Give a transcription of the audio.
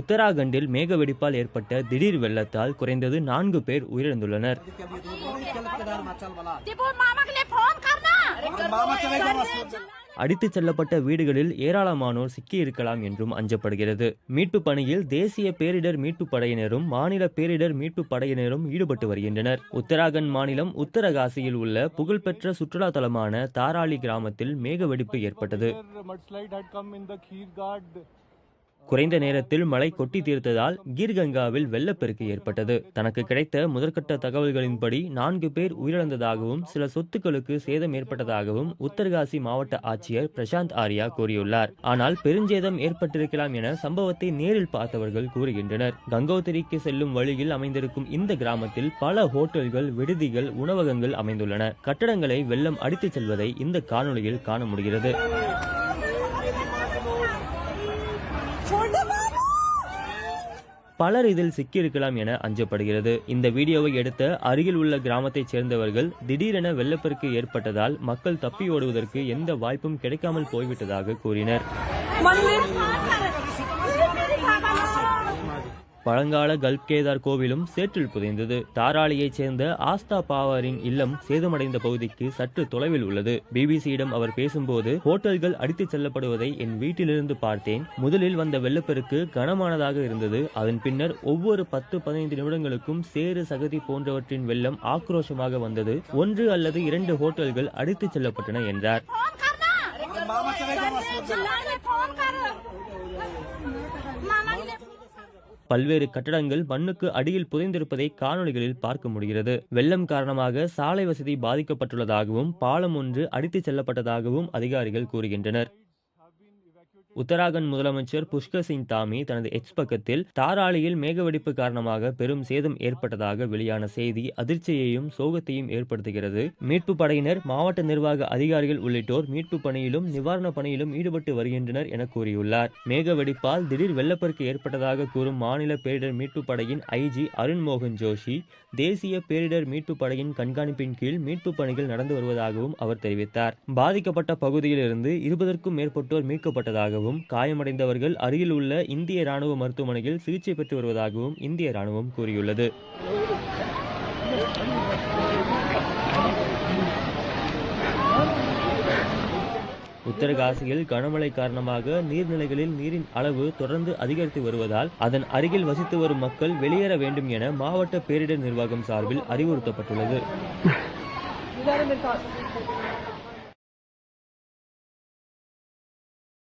உத்தராகண்டில் மேகவெடிப்பால் ஏற்பட்ட திடீர் வெள்ளத்தால் குறைந்தது நான்கு பேர் உயிரிழந்துள்ளனர். அடித்துச் செல்லப்பட்ட வீடுகளில் ஏராளமானோர் சிக்கியிருக்கலாம் என்றும் அஞ்சப்படுகிறது. மீட்பு பணியில் தேசிய பேரிடர் மீட்பு படையினரும் மாநில பேரிடர் மீட்பு படையினரும் ஈடுபட்டு வருகின்றனர். உத்தராகண்ட் மாநிலம் உத்தரகாசியில் உள்ள புகழ்பெற்ற சுற்றுலா தலமான தாராளி கிராமத்தில் மேகவெடிப்பு ஏற்பட்டது. குறைந்த நேரத்தில் மழை கொட்டி தீர்த்ததால் கீர்கங்காவில் வெள்ளப்பெருக்கு ஏற்பட்டது. தனக்கு கிடைத்த முதற்கட்ட தகவல்களின்படி நான்கு பேர் உயிரிழந்ததாகவும் சில சொத்துக்களுக்கு சேதம் ஏற்பட்டதாகவும் உத்தரகாசி மாவட்ட ஆட்சியர் பிரசாந்த் ஆர்யா கூறியுள்ளார். ஆனால் பெருஞ்சேதம் ஏற்பட்டிருக்கலாம் என சம்பவத்தை நேரில் பார்த்தவர்கள் கூறுகின்றனர். கங்கோத்திரிக்கு செல்லும் வழியில் அமைந்திருக்கும் இந்த கிராமத்தில் பல ஹோட்டல்கள் விடுதிகள் உணவகங்கள் அமைந்துள்ளன. கட்டடங்களை வெள்ளம் அடித்துச் செல்வதை இந்த காணொளியில் காண முடிகிறது. பலர் இதில் சிக்கியிருக்கலாம் என அஞ்சப்படுகிறது. இந்த வீடியோவை எடுத்த அருகில் உள்ள கிராமத்தைச் சேர்ந்தவர்கள் திடீரென வெள்ளப்பெருக்கு ஏற்பட்டதால் மக்கள் தப்பி ஓடுவதற்கு எந்த வாய்ப்பும் கிடைக்காமல் போய்விட்டதாக கூறினர். பழங்கால கல்கேதார் கோவிலும் சேற்றில் புதைந்தது. தாராளியைச் சேர்ந்த ஆஸ்தா பாவாரின் இல்லம் சேதமடைந்த பகுதிக்கு சற்று தொலைவில் உள்ளது. பிபிசியிடம் அவர் பேசும்போது ஹோட்டல்கள் அடித்துச் செல்லப்படுவதை என் வீட்டிலிருந்து பார்த்தேன். முதலில் வந்த வெள்ளப்பெருக்கு கனமானதாக இருந்தது. அதன் பின்னர் ஒவ்வொரு பத்து பதினைந்து நிமிடங்களுக்கும் சேறு சகதி போன்றவற்றின் வெள்ளம் ஆக்ரோஷமாக வந்தது. ஒன்று அல்லது இரண்டு ஹோட்டல்கள் அடித்துச் செல்லப்பட்டன என்றார். பல்வேறு கட்டடங்கள் மண்ணுக்கு அடியில் புதைந்திருப்பதை காணொளிகளில் பார்க்க முடிகிறது. வெள்ளம் காரணமாக சாலை வசதி பாதிக்கப்பட்டுள்ளதாகவும் பாலம் ஒன்று அடித்துச் செல்லப்பட்டதாகவும் அதிகாரிகள் கூறுகின்றனர். உத்தராகண்ட் முதலமைச்சர் புஷ்கர் சிங் தாமி தனது எக்ஸ் பக்கத்தில் தாராளியில் மேகவெடிப்பு காரணமாக பெரும் சேதம் ஏற்பட்டதாக வெளியான செய்தி அதிர்ச்சியையும் சோகத்தையும் ஏற்படுத்துகிறது. மீட்பு படையினர் மாவட்ட நிர்வாக அதிகாரிகள் உள்ளிட்டோர் மீட்பு பணியிலும் நிவாரண பணியிலும் ஈடுபட்டு வருகின்றனர் என கூறியுள்ளார். மேக வெடிப்பால் திடீர் வெள்ளப்பெருக்கு ஏற்பட்டதாக கூறும் மாநில பேரிடர் மீட்பு படையின் ஐஜி அருண் மோகன் ஜோஷி தேசிய பேரிடர் மீட்பு படையின் கண்காணிப்பின் கீழ் மீட்பு பணிகள் நடந்து வருவதாகவும் அவர் தெரிவித்தார். பாதிக்கப்பட்ட பகுதியிலிருந்து இருபதற்கும் மேற்பட்டோர் மீட்கப்பட்டதாகவும் காயமடைந்தவர்கள் அருகில் உள்ள இந்திய ராணுவ மருத்துவமனையில் சிகிச்சை பெற்று வருவதாகவும் இந்திய ராணுவம் கூறியுள்ளது. உத்தரகாசியில் கனமழை காரணமாக நீர்நிலைகளில் நீரின் அளவு தொடர்ந்து அதிகரித்து வருவதால் அதன் அருகில் வசித்து வரும் மக்கள் வெளியேற வேண்டும் என மாவட்ட பேரிடர் நிர்வாகம் சார்பில் அறிவுறுத்தப்பட்டுள்ளது.